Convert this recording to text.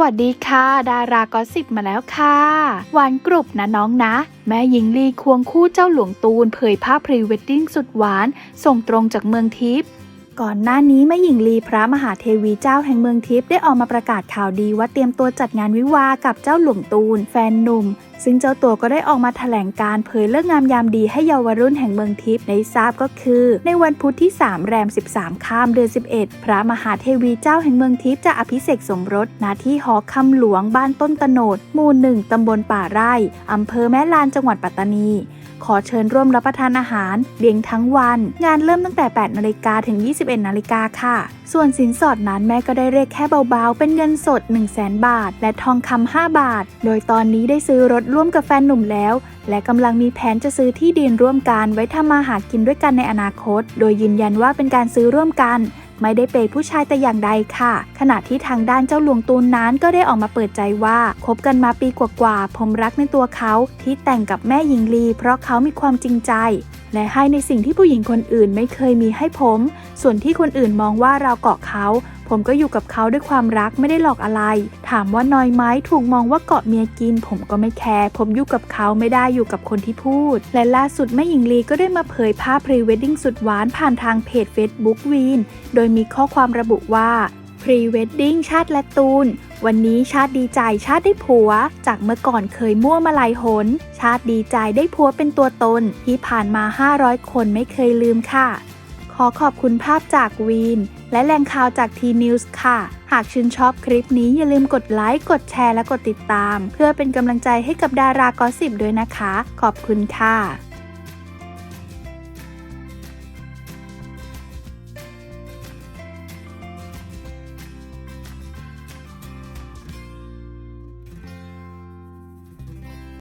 วัสดีค่ะ ดารากอสิบมาแล้วค่ะหวานกรุบนะน้องนะ แม่หญิงลีควงคู่เจ้าหลวงตูนเผยภาพพรีเวดดิ้งสุดหวาน ส่งตรงจากเมืองทิพย์ ก่อนหน้านี้แม่หญิงลีพระมหาเทวีเจ้าแห่งเมืองทิพย์ได้ออกมาประกาศข่าวดีว่าเตรียมตัวจัดงานวิวากับเจ้าหลวงตูน แฟนหนุ่ม ซึ่งเจ้าตัวก็ได้ออกมาแถลงการเผยเลิกงามยามดีให้เยาวรุ่นแห่งเมืองทิพย์ได้ทราบก็คือ ในวันพุธที่ 3 แรม 13ข้ามเดือน 11 พระมหาเทวีเจ้าแห่งเมืองทิพย์จะอภิเษกสมรสณที่หอคำหลวงบ้านต้นตโนดหมู่หนึ่งตำบลป่าไร่อำเภอแม่ลานจังหวัดปัตตานี ขอเชิญร่วมรับประทานอาหารเลี้ยงทั้งวัน งานเริ่มตั้งแต่ 8 นาฬิกาถึง 21 นาฬิกาค่ะ ส่วนสินสอดนั้นแม่ก็ได้เรียกแค่เบาๆ เป็นเงินสด 1 0 0 0 0แบาท และทองคำ5บาท โดยตอนนี้ได้ซื้อรถร่วมกับแฟนหนุ่มแล้ว และกำลังมีแผนจะซื้อที่ดินร่วมกันไว้ทำมาหากินด้วยกันในอนาคต โดยยืนยันว่าเป็นการซื้อร่วมกันไม่ได้เปย์ผู้ชายแต่อย่างใดค่ะ ขณะที่ทางด้านเจ้าหลวงตูนนั้นก็ได้ออกมาเปิดใจว่าคบกันมาปีกว่าๆผมรักในตัวเขาที่แต่งกับแม่หญิงลี เพราะเขามีความจริงใจ และให้ในสิ่งที่ผู้หญิงคนอื่นไม่เคยมีให้ผม ส่วนที่คนอื่นมองว่าเราเกาะเขา ผมก็อยู่กับเขาด้วยความรักไม่ได้หลอกอะไร ถามว่าน้อยไหมถูกมองว่าเกาะเมียกิน ผมก็ไม่แคร์ผมอยู่กับเขาไม่ได้อยู่กับคนที่พูด และล่าสุดแม่หญิงลีก็ได้มาเผยภาพพรีเวดดิ้งสุดหวานผ่านทางเพจ Facebook วีนโดยมีข้อความระบุว่าพรีเวดดิ้งชาติและตูน วันนี้ชาติดีใจชาติได้ผัว จากเมื่อก่อนเคยมั่วมาลายหน ชาติดีใจได้ผัวเป็นตัวตน ที่ผ่านมา 500 คนไม่เคยลืมค่ะ ขอขอบคุณภาพจากวีน และแหล่งข่าวจากทีนิวส์ค่ะ หากชื่นชอบคลิปนี้อย่าลืมกดไลค์ กดแชร์และกดติดตาม เพื่อเป็นกำลังใจให้กับดารากอสิบด้วยนะคะ ขอบคุณค่ะ